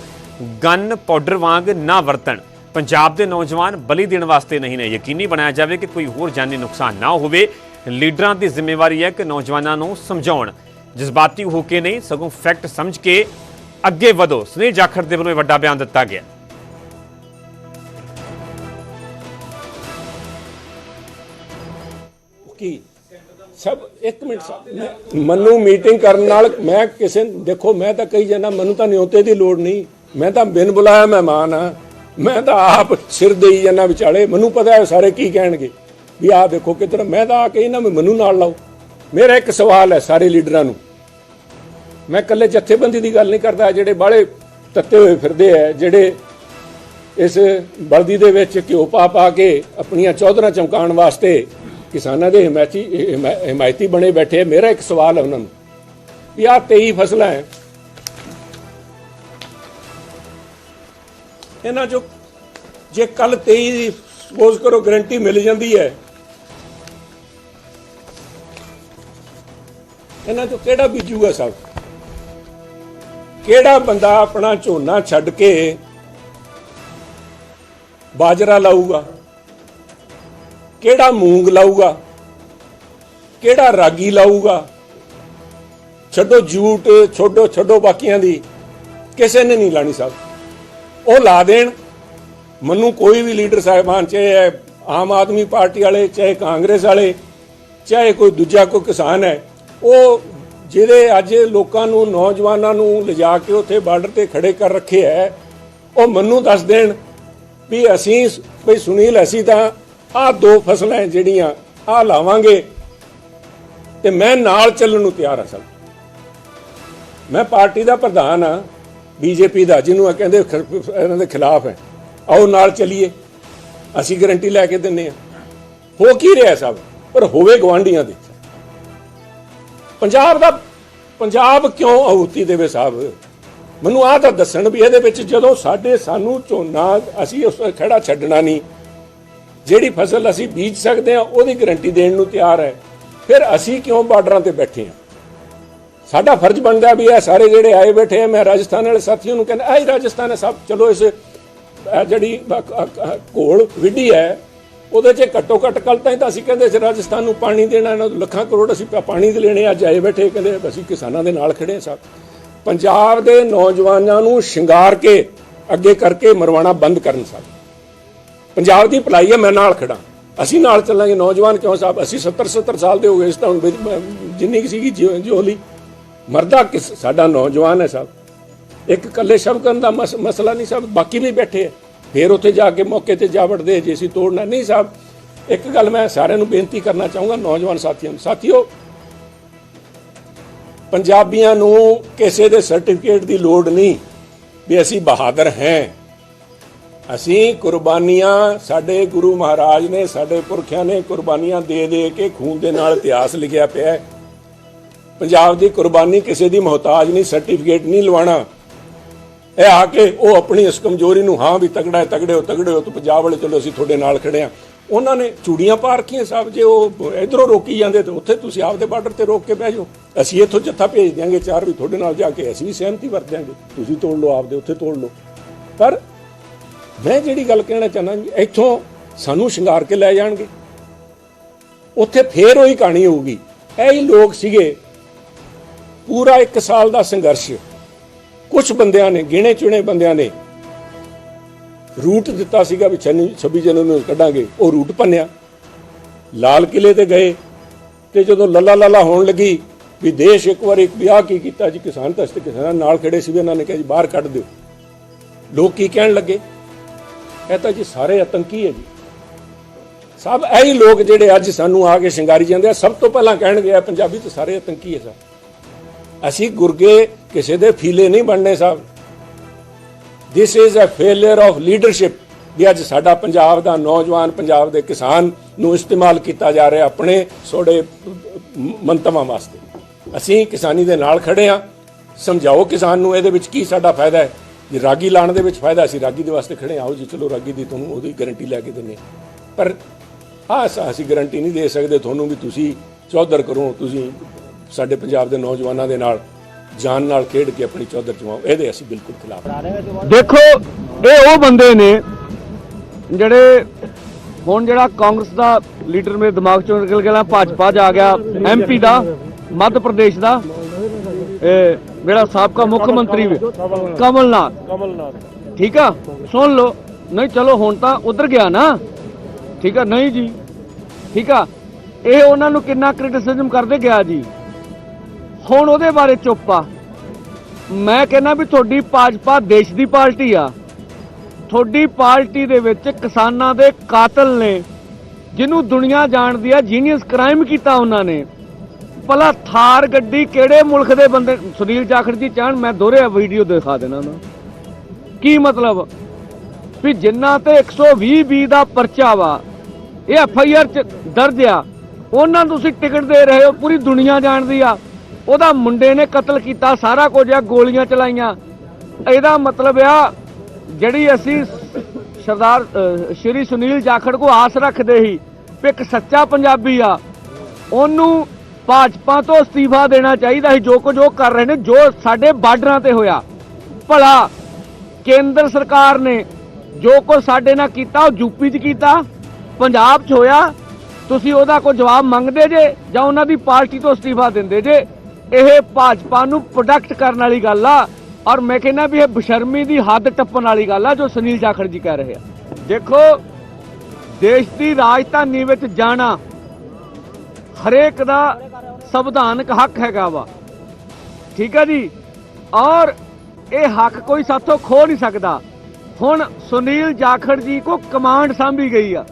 Speaker 1: ਗਨ, ਪਾਊਡਰ ਵਾਂਗ ਨਾ ਵਰਤਣ। ਪੰਜਾਬ ਦੇ ਨੌਜਵਾਨ ਬਲੀ ਦੇਣ ਵਾਸਤੇ ਨਹੀਂ ਨੇ। ਯਕੀਨੀ ਬਣਾਇਆ ਜਾਵੇ ਕਿ ਕੋਈ ਹੋਰ ਜਾਨੀ ਨੁਕਸਾਨ ਨਾ ਹੋਵੇ। ਲੀਡਰਾਂ ਦੀ ਜ਼ਿੰਮੇਵਾਰੀ ਹੈ ਕਿ ਨੌਜਵਾਨਾਂ ਨੂੰ ਸਮਝਾਉਣ। ਜਜ਼ਬਾਤੀ ਹੋ ਕੇ ਨਹੀਂ, ਸਗੋਂ ਫੈਕਟ ਸਮਝ ਕੇ ਅੱਗੇ ਵਧੋ। ਸੁਨੀਲ ਜਾਖੜ ਦੇ ਵੱਲੋਂ ਇਹ ਵੱਡਾ ਬਿਆਨ ਦਿੱਤਾ ਗਿਆ।
Speaker 8: ਕੀ? ਸਭ, ਇੱਕ ਮਿੰਟ ਮੈਨੂੰ ਮੀਟਿੰਗ ਕਰਨ ਨਾਲ ਮੈਂ ਕਿਸੇ, ਦੇਖੋ, ਮੈਂ ਤਾਂ ਕਹੀ ਜਾਂਦਾ, ਮੈਨੂੰ ਤਾਂ ਨਿਉਤੇ ਦੀ ਲੋੜ ਨਹੀਂ। ਮੈਂ ਤਾਂ ਬਿਨ ਬੁਲਾਇਆ ਮਹਿਮਾਨ ਆ। ਮੈਂ ਤਾਂ ਆਪ ਸਿਰ ਦੇਈ ਜਾਂਦਾ ਵਿਚਾਲੇ। ਮੈਨੂੰ ਪਤਾ ਹੈ ਸਾਰੇ ਕੀ ਕਹਿਣਗੇ। ਵੀ ਆਹ ਦੇਖੋ ਕਿਤਨਾ ਮੈਂ ਤਾਂ ਆ ਕੇ ਇਹਨਾਂ ਮੈਨੂੰ ਨਾਲ ਲਾਓ। ਮੇਰਾ ਇੱਕ ਸਵਾਲ ਹੈ ਸਾਰੇ ਲੀਡਰਾਂ ਨੂੰ। ਮੈਂ ਇਕੱਲੇ ਜਥੇਬੰਦੀ ਦੀ ਗੱਲ ਨਹੀਂ ਕਰਦਾ, ਜਿਹੜੇ ਬਾਹਲੇ ਤੱਤੇ ਹੋਏ ਫਿਰਦੇ ਆ, ਜਿਹੜੇ ਇਸ ਬਲਦੀ ਦੇ ਵਿੱਚ ਘਿਓ ਪਾ ਪਾ ਕੇ ਆਪਣੀਆਂ ਚੌਧਰਾਂ ਚਮਕਾਉਣ ਵਾਸਤੇ ਕਿਸਾਨਾਂ ਦੇ ਹਿਮਾਇਤੀ, ਹਿਮਾ- ਹਿਮਾਇਤੀ ਬਣੇ ਬੈਠੇ ਆ। ਮੇਰਾ ਇੱਕ ਸਵਾਲ ਹੈ ਉਹਨਾਂ ਨੂੰ ਵੀ ਆਹ 23 ਫਸਲਾਂ ਹੈ ਇਹਨਾਂ ਚੋਂ ਜੇ ਕੱਲ 23 ਦੀ ਸਪੋਜ਼ ਕਰੋ ਗਰੰਟੀ ਮਿਲ ਜਾਂਦੀ ਹੈ ਇਹਨਾਂ ਚੋਂ ਕਿਹੜਾ ਬੀਜੂਗਾ ਸਭ ਕਿਹੜਾ ਬੰਦਾ ਆਪਣਾ ਝੋਨਾ ਛੱਡ ਕੇ ਬਾਜਰਾ ਲਾਊਗਾ? ਕਿਹੜਾ ਮੂੰਗ ਲਾਊਗਾ? ਕਿਹੜਾ ਰਾਗੀ ਲਾਊਗਾ? ਛੱਡੋ ਜੂਟ, ਛੱਡੋ ਛੱਡੋ ਬਾਕੀਆਂ ਦੀ। ਕਿਸੇ ਨੇ ਨਹੀਂ ਲਾਣੀ ਸਾਹਿਬ ਉਹ ਲਾ ਦੇਣ। ਮੈਨੂੰ ਕੋਈ ਵੀ ਲੀਡਰ ਸਾਹਿਬਾਨ, ਚਾਹੇ ਆਮ ਆਦਮੀ ਪਾਰਟੀ ਵਾਲੇ, ਚਾਹੇ ਕਾਂਗਰਸ ਵਾਲੇ, ਚਾਹੇ ਕੋਈ ਦੂਜਾ ਕੋਈ ਕਿਸਾਨ ਹੈ, ਉਹ ਜਿਹੜੇ ਅੱਜ ਲੋਕਾਂ ਨੂੰ, ਨੌਜਵਾਨਾਂ ਨੂੰ ਲਿਜਾ ਕੇ ਉੱਥੇ ਬਾਰਡਰ ਤੇ ਖੜੇ ਕਰ ਰੱਖੇ ਹੈ, ਉਹ ਮੈਨੂੰ ਦੱਸ ਦੇਣ ਵੀ ਅਸੀਂ ਵੀ ਸੁਨੀਲ, ਅਸੀਂ ਤਾਂ ਆਹ ਦੋ ਫਸਲਾਂ ਜਿਹੜੀਆਂ ਆਹ ਲਾਵਾਂਗੇ ਤੇ ਮੈਂ ਨਾਲ ਚੱਲਣ ਨੂੰ ਤਿਆਰ ਹਾਂ ਸਭ ਮੈਂ ਪਾਰਟੀ ਦਾ ਪ੍ਰਧਾਨ ਆ ਬੀਜੇਪੀ ਦਾ, ਜਿਹਨੂੰ ਇਹ ਕਹਿੰਦੇ ਇਹਨਾਂ ਦੇ ਖਿਲਾਫ ਹੈ। ਆਓ ਨਾਲ ਚੱਲੀਏ, ਅਸੀਂ ਗਾਰੰਟੀ ਲੈ ਕੇ ਦਿੰਨੇ ਆ ਹੋ ਕੀ ਰਿਹਾ ਸਭ? ਪਰ ਹੋਵੇ ਗਵਾਂਢੀਆਂ ਦੇ। ਪੰਜਾਬ ਦਾ ਪੰਜਾਬ ਕਿਉਂ ਆਹੂਤੀ ਦੇਵੇ ਸਾਹਿਬ? ਮੈਨੂੰ ਆਹ ਤਾਂ ਦੱਸਣ ਵੀ ਇਹਦੇ ਵਿੱਚ ਜਦੋਂ ਸਾਡੇ ਸਾਨੂੰ ਝੋਨਾ ਅਸੀਂ ਉਸ ਖੜਾ ਛੱਡਣਾ ਨਹੀਂ, ਜਿਹੜੀ ਫਸਲ ਅਸੀਂ ਬੀਜ ਸਕਦੇ ਹਾਂ, ਉਹਦੀ ਗਾਰੰਟੀ ਦੇਣ ਨੂੰ ਤਿਆਰ ਹੈ। ਫਿਰ ਅਸੀਂ ਕਿਉਂ ਬਾਰਡਰਾਂ ਤੇ ਬੈਠੇ ਹਾਂ? ਸਾਡਾ ਫਰਜ਼ ਬਣਦਾ ਵੀ ਇਹ ਸਾਰੇ ਜਿਹੜੇ ਆਏ ਬੈਠੇ ਆ, ਮੈਂ ਰਾਜਸਥਾਨ ਵਾਲੇ ਸਾਥੀਆਂ ਨੂੰ ਕਹਿੰਦਾ ਆਈ ਰਾਜਸਥਾਨ ਹੈ ਸਭ ਚਲੋ ਇਸ ਜਿਹੜੀ ਘੋਲ ਵਿੱਢੀ ਹੈ ਉਹਦੇ 'ਚ ਘੱਟੋ ਘੱਟ ਕੱਲ ਤਾਂ ਹੀ ਤਾਂ ਅਸੀਂ ਕਹਿੰਦੇ ਸੀ, ਰਾਜਸਥਾਨ ਨੂੰ ਪਾਣੀ ਦੇਣਾ, ਇਹਨਾਂ ਨੂੰ ਲੱਖਾਂ ਕਰੋੜ ਅਸੀਂ ਪਾਣੀ ਦੇ ਲੈਣੇ ਅੱਜ ਆਏ ਬੈਠੇ ਕਹਿੰਦੇ ਅਸੀਂ ਕਿਸਾਨਾਂ ਦੇ ਨਾਲ ਖੜੇ ਹਾਂ ਸਭ ਪੰਜਾਬ ਦੇ ਨੌਜਵਾਨਾਂ ਨੂੰ ਸ਼ਿੰਗਾਰ ਕੇ ਅੱਗੇ ਕਰਕੇ ਮਰਵਾਣਾ ਬੰਦ ਕਰਨ ਸਭ ਪੰਜਾਬ ਦੀ ਭਲਾਈ ਹੈ, ਮੈਂ ਨਾਲ ਖੜਾ ਅਸੀਂ ਨਾਲ ਚੱਲਾਂਗੇ, ਨੌਜਵਾਨ ਕਿਉਂ ਸਾਹਿਬ ਅਸੀਂ 70 70 ਸਾਲ ਦੇ ਹੋ ਗਏ ਇਸ ਤਾਂ ਹੁਣ ਜਿੰਨੀ ਕੁ ਸੀਗੀ ਜਿਉ- ਜਿਉਲੀ। ਮਰਦਾ ਕਿਸ, ਸਾਡਾ ਨੌਜਵਾਨ ਹੈ ਸਾਹਿਬ ਇੱਕ ਇਕੱਲੇ ਸ਼ਬਦ ਕਰਨ ਦਾ ਮਸ- ਮਸਲਾ ਨਹੀਂ ਸਾਹਿਬ ਬਾਕੀ ਵੀ ਬੈਠੇ ਹੈ। ਫਿਰ ਉੱਥੇ ਜਾ ਕੇ ਮੌਕੇ ਤੇ ਜਾ ਵੜਦੇ ਜੇ ਅਸੀਂ ਤੋੜਨਾ ਨਹੀਂ ਸਾਹਿਬ, ਇੱਕ ਗੱਲ ਮੈਂ ਸਾਰਿਆਂ ਨੂੰ ਬੇਨਤੀ ਕਰਨਾ ਚਾਹੂੰਗਾ, ਨੌਜਵਾਨ ਸਾਥੀਆਂ ਨੂੰ। ਸਾਥੀਓ, ਪੰਜਾਬੀਆਂ ਨੂੰ ਕਿਸੇ ਦੇ ਸਰਟੀਫਿਕੇਟ ਦੀ ਲੋੜ ਨਹੀਂ ਵੀ ਅਸੀਂ ਬਹਾਦਰ ਹਾਂ। ਅਸੀਂ ਕੁਰਬਾਨੀਆਂ ਸਾਡੇ ਗੁਰੂ ਮਹਾਰਾਜ ਨੇ, ਸਾਡੇ ਪੁਰਖਿਆਂ ਨੇ ਕੁਰਬਾਨੀਆਂ ਦੇ ਦੇ ਕੇ ਖੂਨ ਦੇ ਨਾਲ ਇਤਿਹਾਸ ਲਿਖਿਆ ਪਿਆ ਹੈ। ਪੰਜਾਬ ਦੀ ਕੁਰਬਾਨੀ ਕਿਸੇ ਦੀ ਮੁਹਤਾਜ ਨਹੀਂ, ਸਰਟੀਫਿਕੇਟ ਨਹੀਂ ਲਵਾਣਾ ਇਹ ਆ ਕੇ ਉਹ ਆਪਣੀ ਇਸ ਕਮਜ਼ੋਰੀ ਨੂੰ ਹਾਂ ਵੀ ਤਗੜਾ ਹੈ, ਤਗੜੇ ਹੋ ਤਗੜੇ ਹੋ, ਤੂੰ ਪੰਜਾਬ ਵਾਲੇ ਚਲੋ ਅਸੀਂ ਤੁਹਾਡੇ ਨਾਲ ਖੜੇ ਆ ਉਹਨਾਂ ਨੇ ਚੂੜੀਆਂ ਪਾ ਰੱਖੀਆਂ ਸਾਹਿਬ, ਜੇ ਉਹ ਇਧਰੋਂ ਰੋਕੀ ਜਾਂਦੇ ਤੇ ਉੱਥੇ ਤੁਸੀਂ ਆਪਦੇ ਬਾਰਡਰ ਤੇ ਰੋਕ ਕੇ ਬਹਿ ਜਾਓ। ਅਸੀਂ ਇੱਥੋਂ ਜੱਥਾ ਭੇਜ ਦਿਆਂਗੇ ਚਾਰ ਵੀ ਤੁਹਾਡੇ ਨਾਲ ਜਾ ਕੇ, ਅਸੀਂ ਵੀ ਸਹਿਮਤੀ ਵਰਤ ਦਿਆਂਗੇ। ਤੁਸੀਂ ਤੋੜ ਲਓ, ਆਪਦੇ ਉੱਥੇ ਤੋੜ ਲਓ। ਪਰ ਮੈਂ ਜਿਹੜੀ ਗੱਲ ਕਹਿਣਾ ਚਾਹੁੰਦਾ ਇੱਥੋਂ ਸਾਨੂੰ ਸ਼ਿੰਗਾਰ ਕੇ ਲੈ ਜਾਣਗੇ। ਉੱਥੇ ਫੇਰ ਉਹੀ ਕਹਾਣੀ ਹੋਊਗੀ। ਇਹ ਹੀ ਲੋਕ ਸੀਗੇ, ਪੂਰਾ 1 ਸਾਲ ਦਾ ਸੰਘਰਸ਼। ਕੁਝ ਬੰਦਿਆਂ ਨੇ, ਗਿਣੇ ਚੁਣੇ ਬੰਦਿਆਂ ਨੇ ਰੂਟ ਦਿੱਤਾ ਸੀਗਾ ਵੀ 26 ਜਨਵਰੀ ਨੂੰ ਕੱਢਾਂਗੇ, ਉਹ ਰੂਟ ਭੰਨਿਆ। ਲਾਲ ਕਿਲੇ ਤੇ ਗਏ ਤੇ ਜਦੋਂ ਲੱਲਾ ਲੱਲਾ ਹੋਣ ਲੱਗੀ ਵੀ ਦੇਸ਼ ਇੱਕ ਵਾਰ ਇੱਕ ਵਿਆਹ ਕੀ ਕੀਤਾ ਜੀ, ਕਿਸਾਨ ਤਾਂ ਤੇ ਕਿਸਾਨਾਂ ਨਾਲ ਖੜੇ ਸੀ ਵੀ ਉਹਨਾਂ ਨੇ ਕਿਹਾ ਜੀ, ਬਾਹਰ ਕੱਢ ਦਿਓ। ਲੋਕ ਕੀ ਕਹਿਣ ਲੱਗੇ? ਇਹ ਤਾਂ ਜੀ ਸਾਰੇ ਆਤੰਕੀ ਹੈ ਜੀ। ਸਭ ਇਹੀ ਲੋਕ ਜਿਹੜੇ ਅੱਜ ਸਾਨੂੰ ਆ ਕੇ ਸ਼ਿੰਗਾਰੀ ਜਾਂਦੇ ਆ, ਸਭ ਤੋਂ ਪਹਿਲਾਂ ਕਹਿਣਗੇ ਆ ਪੰਜਾਬੀ ਤਾਂ ਸਾਰੇ ਆਤੰਕੀ ਹੈ ਸਭ। ਅਸੀਂ ਗੁਰਗੇ ਕਿਸੇ ਦੇ ਫੀਲੇ ਨਹੀਂ ਬਣਨੇ ਸਾਹਿਬ। This is a failure of leadership ਵੀ ਅੱਜ ਸਾਡਾ ਪੰਜਾਬ ਦਾ ਨੌਜਵਾਨ, ਪੰਜਾਬ ਦੇ ਕਿਸਾਨ ਨੂੰ ਇਸਤੇਮਾਲ ਕੀਤਾ ਜਾ ਰਿਹਾ ਆਪਣੇ ਛੋੜੇ ਮੰਤਵਾਂ ਵਾਸਤੇ। ਅਸੀਂ ਕਿਸਾਨੀ ਦੇ ਨਾਲ ਖੜੇ ਆ ਸਮਝਾਓ ਕਿਸਾਨ ਨੂੰ ਇਹਦੇ ਵਿੱਚ ਕੀ ਸਾਡਾ ਫਾਇਦਾ ਹੈ। ਜੇ ਰਾਗੀ ਲਾਣ ਦੇ ਵਿੱਚ ਫਾਇਦਾ, ਅਸੀਂ ਰਾਗੀ ਦੇ ਵਾਸਤੇ ਖੜੇ ਆਓ ਜੀ, ਚਲੋ ਰਾਗੀ ਦੀ ਤੁਹਾਨੂੰ ਉਹਦੀ ਗਾਰੰਟੀ ਲੈ ਕੇ ਦਿੰਨੇ ਪਰ ਆਹ ਅਸੀਂ ਗਾਰੰਟੀ ਨਹੀਂ ਦੇ ਸਕਦੇ। ਤੁਹਾਨੂੰ ਵੀ ਤੁਸੀਂ ਚੌਧਰ ਕਰੋ, ਤੁਸੀਂ ਸਾਡੇ ਪੰਜਾਬ ਦੇ ਨੌਜਵਾਨਾਂ ਦੇ ਨਾਲ। ਜਾਨ ਨਾਲ ਖੇਡ ਕੇ ਆਪਣੀ ਚੌਧਰ ਚਵਾਓ ਇਹਦੇ ਅਸੀਂ ਬਿਲਕੁਲ ਖਿਲਾਫ
Speaker 7: ਦੇਖੋ, ਇਹ ਉਹ ਬੰਦੇ ਨੇ ਜਿਹੜੇ ਹੁਣ ਜਿਹੜਾ ਕਾਂਗਰਸ ਦਾ ਲੀਡਰ ਮੇਰੇ ਦਿਮਾਗ ਚੋਂ ਨਿਕਲ ਗਿਆ, ਭਾਜਪਾ ਚ ਗਿਆ ਐਮਪੀ ਦਾ, ਮੱਧ ਪ੍ਰਦੇਸ਼ ਦਾ, ਇਹ ਜਿਹੜਾ ਸਾਬਕਾ ਮੁੱਖ ਮੰਤਰੀ ਕਮਲਨਾਥ। ਠੀਕ ਆ? ਸੁਣ ਲਓ। ਨਹੀਂ, ਚਲੋ ਹੁਣ ਤਾਂ ਉਧਰ ਗਿਆ ਨਾ। ਠੀਕ ਆ? ਨਹੀਂ ਜੀ। ਠੀਕ ਆ? ਇਹ ਉਹਨਾਂ ਨੂੰ ਕਿੰਨਾ ਕ੍ਰਿਟਿਸਿਜ਼ਮ ਕਰਦੇ ਗਿਆ ਜੀ? ਹੁਣ ਉਹਦੇ ਬਾਰੇ ਚੁੱਪ ਆ। ਮੈਂ ਕਹਿੰਦਾ ਵੀ ਤੁਹਾਡੀ ਭਾਜਪਾ ਦੇਸ਼ ਦੀ ਪਾਰਟੀ ਆ। ਤੁਹਾਡੀ ਪਾਰਟੀ ਦੇ ਵਿੱਚ ਕਿਸਾਨਾਂ ਦੇ ਕਾਤਲ ਨੇ, ਜਿਹਨੂੰ ਦੁਨੀਆ ਜਾਣਦੀ ਆ ਜੀਨੀਅਸ ਕ੍ਰਾਈਮ ਕੀਤਾ ਉਹਨਾਂ ਨੇ। ਭਲਾ ਥਾਰ ਗੱਡੀ ਕਿਹੜੇ ਮੁਲਕ ਦੇ ਬੰਦੇ, ਸੁਨੀਲ ਜਾਖੜ ਜੀ ਚਾਹਣ, ਮੈਂ ਦੋਹਰੇ ਵੀਡੀਓ ਦਿਖਾ ਦੇਣਾ ਨਾ। ਕੀ ਮਤਲਬ? ਵੀ ਜਿੰਨਾ ਤੇ 120 ਬੀ ਦਾ ਪਰਚਾ ਵਾ, ਇਹ ਐਫ ਆਈ ਆਰ ਚ ਦਰਜ ਆ। ਉਹਨਾਂ ਨੂੰ ਤੁਸੀਂ ਟਿਕਟ ਦੇ ਰਹੇ ਹੋ, ਪੂਰੀ ਦੁਨੀਆ ਜਾਣਦੀ ਆ। ਉਹਦਾ ਮੁੰਡੇ ਨੇ ਕਤਲ ਕੀਤਾ, ਸਾਰਾ ਕੁਝ ਆ, ਗੋਲੀਆਂ ਚਲਾਈਆਂ। ਇਹਦਾ ਮਤਲਬ ਆ, ਜਿਹੜੀ ਅਸੀਂ ਸਰਦਾਰ ਸ਼੍ਰੀ ਸੁਨੀਲ ਜਾਖੜ ਕੋ ਆਸ ਰੱਖਦੇ ਸੀ ਵੀ ਇੱਕ ਸੱਚਾ ਪੰਜਾਬੀ ਆ, ਉਹਨੂੰ ਭਾਜਪਾ ਤੋਂ ਅਸਤੀਫਾ ਦੇਣਾ ਚਾਹੀਦਾ ਸੀ, ਜੋ ਕੁਝ ਉਹ ਕਰ ਰਹੇ ਨੇ, ਜੋ ਸਾਡੇ ਬਾਰਡਰਾਂ ਤੇ ਹੋਇਆ। ਭਲਾ ਕੇਂਦਰ ਸਰਕਾਰ ਨੇ ਜੋ ਕੁਝ ਸਾਡੇ ਨਾਲ ਕੀਤਾ, ਉਹ ਯੂਪੀ 'ਚ ਕੀਤਾ, ਪੰਜਾਬ 'ਚ ਹੋਇਆ। ਤੁਸੀਂ ਉਹਦਾ ਕੋਈ ਜਵਾਬ ਮੰਗਦੇ ਜੇ ਜਾਂ ਉਹਨਾਂ ਦੀ ਪਾਰਟੀ ਤੋਂ ਅਸਤੀਫਾ ਦਿੰਦੇ ਜੇ ਇਹ ਭਾਜਪਾ ਨੂੰ ਪ੍ਰੋਡਕਟ ਕਰਨ ਵਾਲੀ ਗੱਲ ਆ। ਔਰ ਮੈਂ ਕਹਿੰਦਾ ਵੀ ਇਹ ਬਸ਼ਰਮੀ ਦੀ ਹੱਦ ਟੱਪਣ ਵਾਲੀ ਗੱਲ ਆ ਜੋ ਸੁਨੀਲ ਜਾਖੜ ਜੀ ਕਹਿ ਰਹੇ ਆ। ਦੇਖੋ, ਦੇਸ਼ ਦੀ ਰਾਜਧਾਨੀ ਵਿੱਚ ਜਾਣਾ ਹਰੇਕ ਦਾ ਸੰਵਿਧਾਨਕ ਹੱਕ ਹੈਗਾ ਵਾ। ਠੀਕ ਹੈ ਜੀ? ਔਰ ਇਹ ਹੱਕ ਕੋਈ ਸਾਥੋਂ ਖੋ ਨਹੀਂ ਸਕਦਾ। ਹੁਣ ਸੁਨੀਲ ਜਾਖੜ ਜੀ ਕੋ ਕਮਾਂਡ ਸਾਂਭੀ ਗਈ ਆ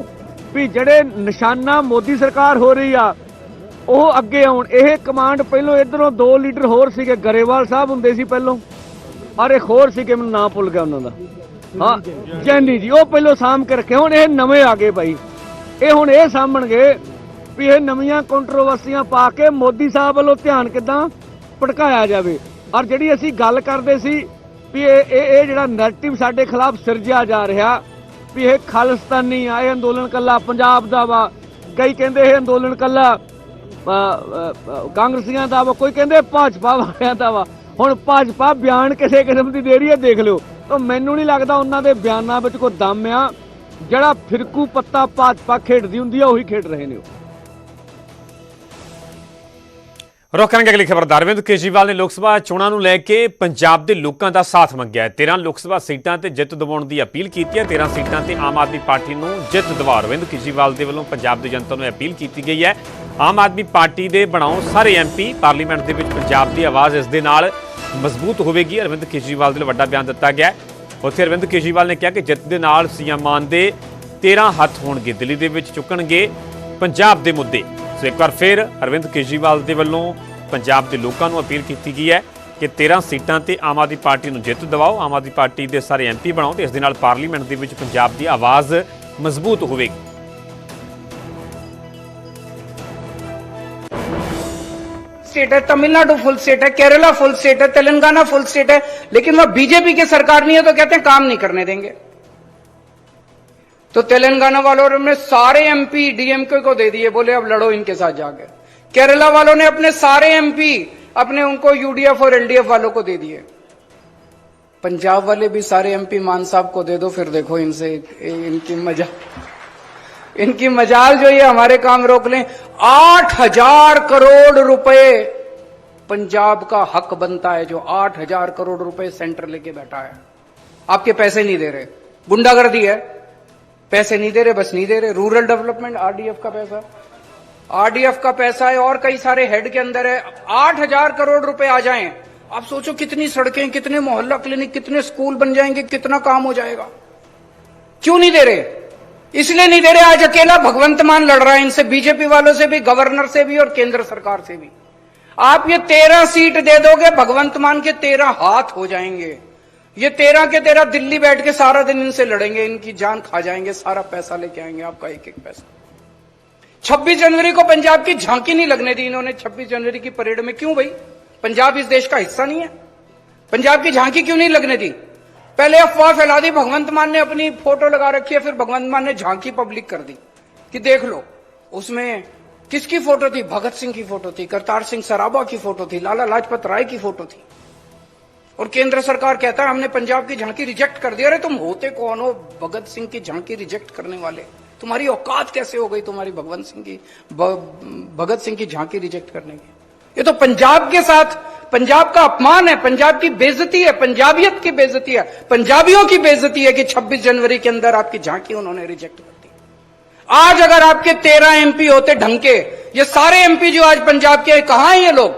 Speaker 7: ਵੀ ਜਿਹੜੇ ਨਿਸ਼ਾਨਾ ਮੋਦੀ ਸਰਕਾਰ ਹੋ ਰਹੀ ਆ ਉਹ ਅੱਗੇ ਆਉਣ। ਇਹ ਕਮਾਂਡ ਪਹਿਲੋਂ ਇਧਰੋਂ ਦੋ ਲੀਡਰ ਹੋਰ ਸੀਗੇ, ਗਰੇਵਾਲ ਸਾਹਿਬ ਹੁੰਦੇ ਸੀ ਪਹਿਲੋਂ। ਔਰ ਇੱਕ ਹੋਰ ਸੀਗੇ, ਮੈਨੂੰ ਨਾਂ ਭੁੱਲ ਗਿਆ ਉਹਨਾਂ ਦਾ। ਹਾਂ, ਜੈਨੀ ਜੀ, ਉਹ ਪਹਿਲੋਂ ਸਾਂਭ ਕੇ ਰੱਖੇ। ਹੁਣ ਇਹ ਨਵੇਂ ਆ ਗਏ ਬਾਈ ਇਹ ਹੁਣ ਇਹ ਸਾਂਭਣਗੇ ਵੀ ਇਹ ਨਵੀਆਂ ਕੰਟਰੋਵਰਸੀਆਂ ਪਾ ਕੇ ਮੋਦੀ ਸਾਹਿਬ ਵੱਲੋਂ ਧਿਆਨ ਕਿਦਾਂ ਭਟਕਾਇਆ ਜਾਵੇ। ਔਰ ਜਿਹੜੀ ਅਸੀਂ ਗੱਲ ਕਰਦੇ ਸੀ ਵੀ ਇਹ ਇਹ ਜਿਹੜਾ ਨੈਰੇਟਿਵ ਸਾਡੇ ਖਿਲਾਫ ਸਿਰਜਿਆ ਜਾ ਰਿਹਾ ਵੀ ਇਹ ਖਾਲਿਸਤਾਨੀ ਆ, ਇਹ ਅੰਦੋਲਨ ਕੱਲਾ ਪੰਜਾਬ ਦਾ ਵਾ। ਕਈ ਕਹਿੰਦੇ ਇਹ ਅੰਦੋਲਨ ਕੱਲਾ ਕਾਂਗਰਸੀਆਂ ਦਾ ਵਾ, ਕੋਈ ਕਹਿੰਦੇ ਭਾਜਪਾ ਵਾਲਿਆਂ ਦਾ ਵਾ। ਹੁਣ ਭਾਜਪਾ ਬਿਆਨ ਕਿਸੇ ਕਿਸਮ ਦੀ ਦੇ ਰਹੀ ਹੈ, ਦੇਖ ਲਿਓ। ਤਾਂ ਮੈਨੂੰ ਨਹੀਂ ਲੱਗਦਾ ਉਹਨਾਂ ਦੇ ਬਿਆਨਾਂ ਵਿੱਚ ਕੋਈ ਦਮ ਆ। ਜਿਹੜਾ ਫਿਰਕੂ ਪੱਤਾ ਭਾਜਪਾ ਖੇਡਦੀ ਹੁੰਦੀ ਆ, ਉਹੀ ਖੇਡ ਰਹੇ ਨੇ ਉਹ।
Speaker 1: ਰੁਕ ਕਰਾਂਗੇ ਅਗਲੀ ਖਬਰ ਅਰਵਿੰਦ ਕੇਜਰੀਵਾਲ ਨੇ ਲੋਕ ਸਭਾ ਚੋਣਾਂ ਨੂੰ ਲੈ ਕੇ ਪੰਜਾਬ ਦੇ ਲੋਕਾਂ ਦਾ ਸਾਥ ਮੰਗਿਆ ਹੈ। 13 ਲੋਕ ਸਭਾ ਸੀਟਾਂ ਤੇ ਜਿੱਤ ਦਿਵਾਉਣ ਦੀ ਅਪੀਲ ਕੀਤੀ ਹੈ। 13 ਸੀਟਾਂ ਤੇ ਆਮ ਆਦਮੀ ਪਾਰਟੀ ਨੂੰ ਜਿੱਤ ਦਿਵਾ ਅਰਵਿੰਦ ਕੇਜਰੀਵਾਲ ਦੇ ਵੱਲੋਂ ਪੰਜਾਬ ਦੀ ਜਨਤਾ ਨੂੰ ਅਪੀਲ ਕੀਤੀ ਗਈ ਹੈ ਆਮ ਆਦਮੀ ਪਾਰਟੀ ਦੇ ਬਣਾਓ ਸਾਰੇ ਐਮਪੀ ਪਾਰਲੀਮੈਂਟ ਦੇ ਵਿੱਚ ਪੰਜਾਬ ਦੀ ਆਵਾਜ਼ ਇਸ ਦੇ ਨਾਲ ਮਜ਼ਬੂਤ ਹੋਵੇਗੀ। ਅਰਵਿੰਦ ਕੇਜਰੀਵਾਲ ਦੇ ਵੱਲੋਂ ਵੱਡਾ ਬਿਆਨ ਦਿੱਤਾ ਗਿਆ ਉੱਥੇ ਅਰਵਿੰਦ ਕੇਜਰੀਵਾਲ ਨੇ ਕਿਹਾ ਕਿ ਜਿੱਤ ਦੇ ਨਾਲ ਸੀਐਮ ਮਾਨ ਦੇ 13 ਹੱਥ ਹੋਣਗੇ, ਦਿੱਲੀ ਦੇ ਵਿੱਚ ਚੁੱਕਣਗੇ ਪੰਜਾਬ ਦੇ ਮੁੱਦੇ। ਸੋ ਇੱਕ ਵਾਰ ਫਿਰ ਅਰਵਿੰਦ ਕੇਜਰੀਵਾਲ ਦੇ ਵੱਲੋਂ ਪੰਜਾਬ ਦੇ ਲੋਕਾਂ ਨੂੰ ਅਪੀਲ ਕੀਤੀ ਗਈ ਹੈ ਕਿ 13 ਸੀਟਾਂ ਤੇ ਆਮ ਆਦਮੀ ਪਾਰਟੀ ਨੂੰ ਜਿੱਤ ਦਿਵਾਓ, ਆਮ ਆਦਮੀ ਪਾਰਟੀ ਦੇ ਸਾਰੇ ਐਮਪੀ ਬਣਾਓ ਤੇ ਇਸ ਦੇ ਨਾਲ ਪਾਰਲੀਮੈਂਟ ਦੇ ਵਿੱਚ ਪੰਜਾਬ ਦੀ ਆਵਾਜ਼ ਮਜ਼ਬੂਤ ਹੋਵੇਗੀ।
Speaker 9: स्टेट है, तमिलनाडु फुल स्टेट है, केरला फुल स्टेट है, तेलंगाना फुल स्टेट है, लेकिन वह बीजेपी की सरकार नहीं है तो कहते हैं काम नहीं करने देंगे। तो तेलंगाना वालों ने सारे एमपी डीएमके को दे दिए, बोले अब लड़ो इनके साथ जाकर केरला वालों ने अपने सारे एमपी अपने उनको यूडीएफ और एलडीएफ वालों को दे दिए। पंजाब वाले भी सारे एमपी मान साहब को दे दो, फिर देखो इनसे इनकी मज़ा। इनकी मजाल जो ये हमारे काम रोक लें। आठ हज़ार करोड़ रुपए पंजाब का हक बनता है, जो आठ हज़ार करोड़ रुपए सेंटर लेके बैठा है। आपके पैसे नहीं दे रहे। गुंडागर्दी है। पैसे नहीं दे रहे, बस नहीं दे रहे। रूरल डेवलपमेंट, आरडीएफ का पैसा। आरडीएफ का पैसा है और कई सारे हेड के अंदर है। आठ हज़ार करोड़ रुपए आ जाएँ। आप सोचो कितनी सड़कें, कितने मोहल्ला क्लिनिक, कितने स्कूल बन जाएँगे, कितना काम हो जाएगा। क्यों नहीं दे रहे? इसलिए नहीं दे रहे, आज अकेला भगवंत मान लड़ रहा है, इनसे बीजेपी वालों से भी, गवर्नर से भी और केंद्र सरकार से भी। आप ये तेरह सीट दे दोगे, भगवंत मान के तेरह हाथ हो जाएँगे। ये तेरह के तेरह दिल्ली बैठ के सारा दिन इनसे लड़ेंगे, इनकी जान खा जाएँगे, सारा पैसा लेके आएँगे, आपका एक एक पैसा। 26 जनवरी को पंजाब की झांकी नहीं लगने दी इन्होंने 26 जनवरी की परेड में क्यों भाई? पंजाब इस देश का हिस्सा नहीं है। पंजाब की झांकी क्यों नहीं लगने दी? पहले अफवाह फैला दी, भगवंत मान ने अपनी फ़ोटो लगा रखी है, फिर भगवंत मान ने झांकी पब्लिक कर दी कि देख लो, उसमें किसकी फ़ोटो थी? भगत सिंह की फ़ोटो थी, करतार सिंह सराबा की फ़ोटो थी, लाला लाजपत राय की फ़ोटो थी। और केंद्र सरकार कहता है, हमने पंजाब की झांकी रिजेक्ट कर दी। अरे तुम होते कौन हो? भगत सिंह की झांकी रिजेक्ट करने वाले। तुम्हारी औकात कैसे हो गई तुम्हारी भगवंत सिंह की भगत सिंह की झांकी रिजेक्ट करने की? ये तो पंजाब के साथ पंजाब का अपमान है, पंजाब की बेजती है, पंजाबियत की बेजती है। पंजाबियों की बेजती है कि 26 जनवरी के अंदर आपकी झांकी उन्होंने रिजेक्ट कर दी। आज अगर आपके तेरह एमपी होते ढंग के, ये सारे एमपी जो आज पंजाब के कहा हैं ये लोग?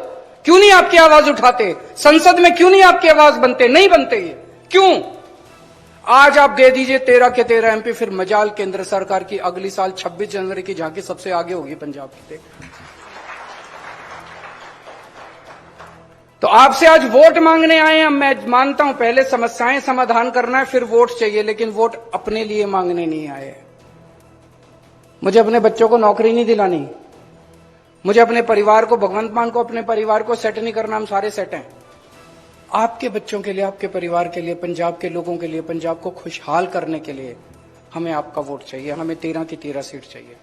Speaker 9: क्यों नहीं आपकी आवाज़ उठाते? संसद में क्यों नहीं आपकी आवाज़ बनते? नहीं बनते ये। क्यों? आज आप दे दीजिए तेरह के तेरह एमपी फिर मजाल केंद्र सरकार की अगली साल 26 जनवरी की झांकी सबसे आगे होगी पंजाब की। तो आपसे आज वोट मांगने आए हैं। मैं मानता हूँ पहले समस्याएँ समाधान करना है, फिर वोट चाहिए, लेकिन वोट अपने लिए मांगने नहीं आए। मुझे अपने बच्चों को नौकरी नहीं दिलानी। मुझे अपने परिवार को, भगवंत मान को, अपने परिवार को सेट नहीं करना, हम सारे सेट हैं। आपके बच्चों के लिए, आपके परिवार के लिए, पंजाब के लोगों के लिए, पंजाब को खुशहाल करने के लिए हमें आपका वोट चाहिए, हमें तेरह की तेरह सीट चाहिए।